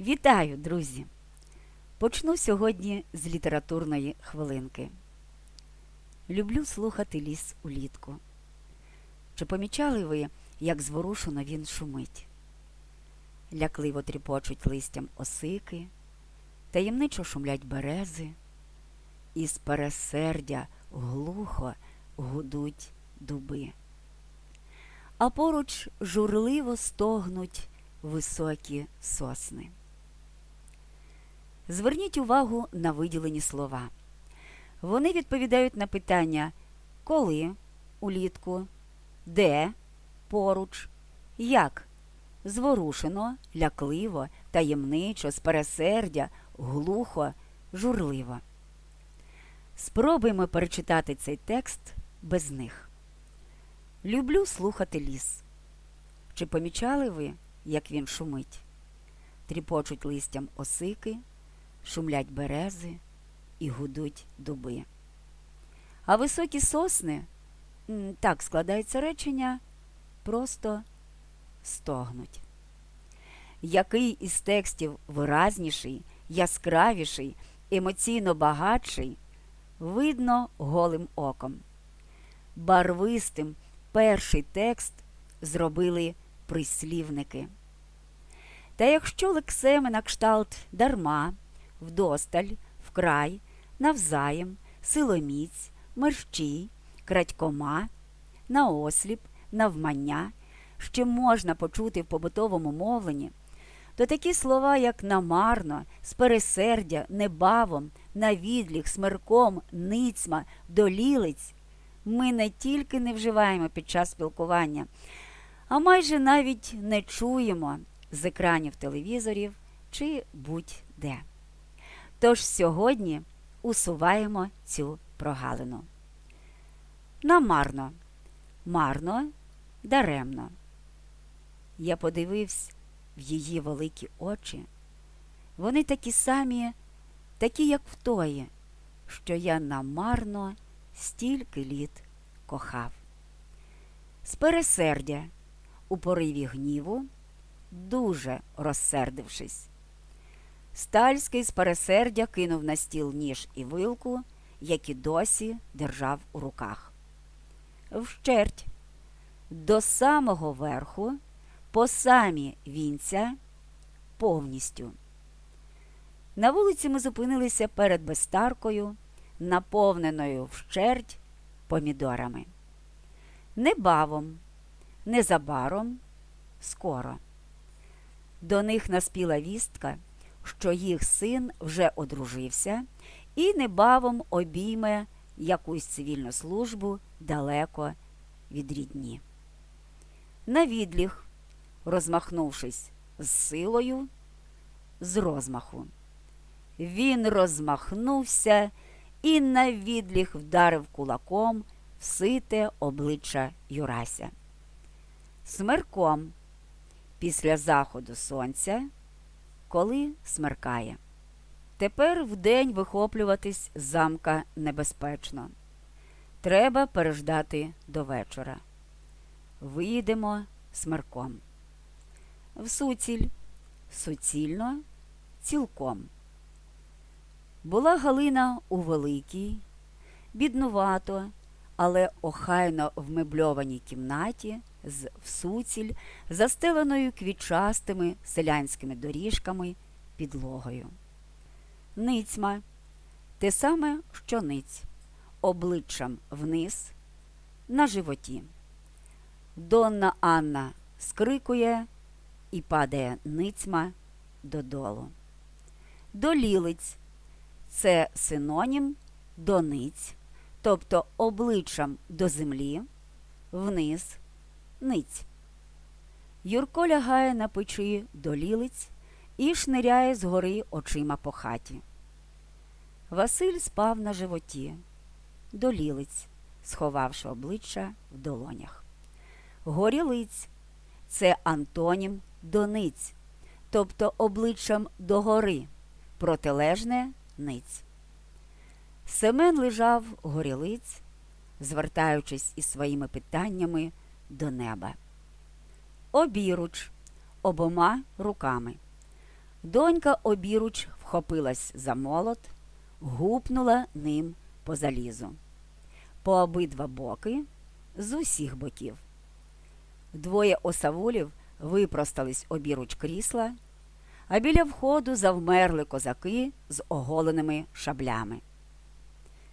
Вітаю, друзі! Почну сьогодні з літературної хвилинки. Люблю слухати ліс улітку. Чи помічали ви, як зворушено він шумить? Лякливо тріпочуть листям осики, таємничо шумлять берези, і з пересердя глухо гудуть дуби. А поруч журливо стогнуть високі сосни. Зверніть увагу на виділені слова. Вони відповідають на питання коли улітку, де поруч, як зворушено, лякливо, таємничо, з пересердя, глухо, журливо. Спробуємо перечитати цей текст без них. Люблю слухати ліс. Чи помічали ви, як він шумить? Тріпочуть листям осики, шумлять берези і гудуть дуби. А високі сосни, так складається речення, просто стогнуть. Який із текстів виразніший, яскравіший, емоційно багатший, видно голим оком. Барвистим перший текст зробили прислівники. Та якщо лексеми на кшталт дарма, вдосталь, вкрай, навзаєм, силоміць, мерщій, крадькома, наосліп, навмання, ще можна почути в побутовому мовленні, то такі слова, як намарно, з пересердя, небавом, навідліг, смирком, ницьма, долілиць, ми не тільки не вживаємо під час спілкування, а майже навіть не чуємо з екранів телевізорів чи будь-де. Тож сьогодні усуваємо цю прогалину. Намарно, марно, даремно. Я подивився в її великі очі. Вони такі самі, такі, як в тої, що я намарно стільки літ кохав. З пересердя у пориві гніву, дуже розсердившись. Стальський з пересердя кинув на стіл ніж і вилку, які досі держав у руках. Вщерть, до самого верху, по самі вінця, повністю. На вулиці ми зупинилися перед безстаркою, наповненою вщерть помідорами. Небавом, незабаром, скоро. До них наспіла вістка, що їх син вже одружився і небавом обійме якусь цивільну службу далеко від рідні. Навідліг, розмахнувшись з силою, з розмаху. Він розмахнувся і навідліг вдарив кулаком в сите обличчя Юрася. Смерком після заходу сонця, коли смеркає. Тепер вдень вихоплюватись з замка небезпечно. Треба переждати до вечора. Виїдемо смерком. В суціль, суцільно, цілком. Була Галина у великій, біднувато, але охайно вмебльованій кімнаті з всуціль, застеленою квітчастими селянськими доріжками підлогою. Ницьма те саме, що ниць, обличчям вниз, на животі. Донна Анна скрикує і падає ницьма додолу. Долілиць це синонім дониць, тобто обличчям до землі, вниз, ниць. Юрко лягає на печі до лілиць і шниряє згори очима по хаті. Василь спав на животі, до лілиць, сховавши обличчя в долонях. Горілиць це антонім дониць, тобто обличчям догори, протилежне ниць. Семен лежав горілиць, звертаючись із своїми питаннями до неба. Обіруч обома руками. Донька обіруч вхопилась за молот, гупнула ним по залізу. По обидва боки з усіх боків. Двоє осавулів випростались обіруч крісла, а біля входу завмерли козаки з оголеними шаблями.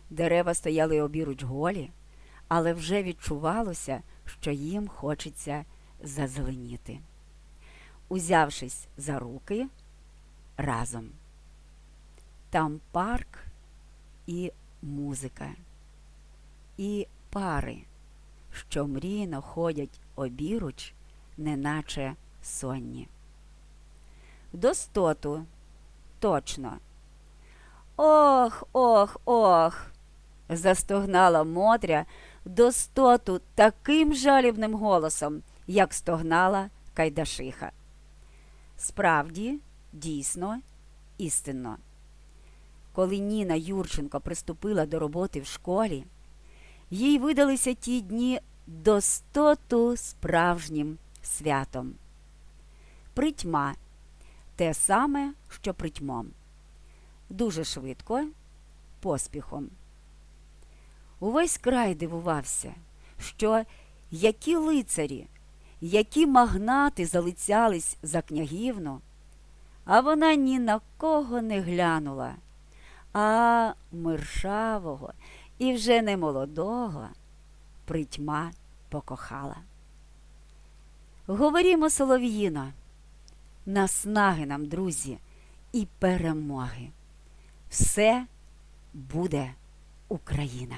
Дерева стояли обіруч голі, але вже відчувалося, що їм хочеться зазеленіти. Узявшись за руки разом. Там парк і музика, і пари, що мрійно ходять обіруч, неначе сонні. Достоту, точно. Ох, ох, ох. застогнала Мотря достоту таким жалібним голосом, як стогнала Кайдашиха. Справді, дійсно, істинно. Коли Ніна Юрченко приступила до роботи в школі, їй видалися ті дні достоту справжнім святом. Притьма те саме, що притьмом. Дуже швидко, поспіхом. Увесь край дивувався, що які лицарі, які магнати залицялись за княгівну, а вона ні на кого не глянула, а миршавого і вже не молодого притьма покохала. Говорімо, Солов'їно, наснаги нам, друзі, і перемоги. Все буде Україна.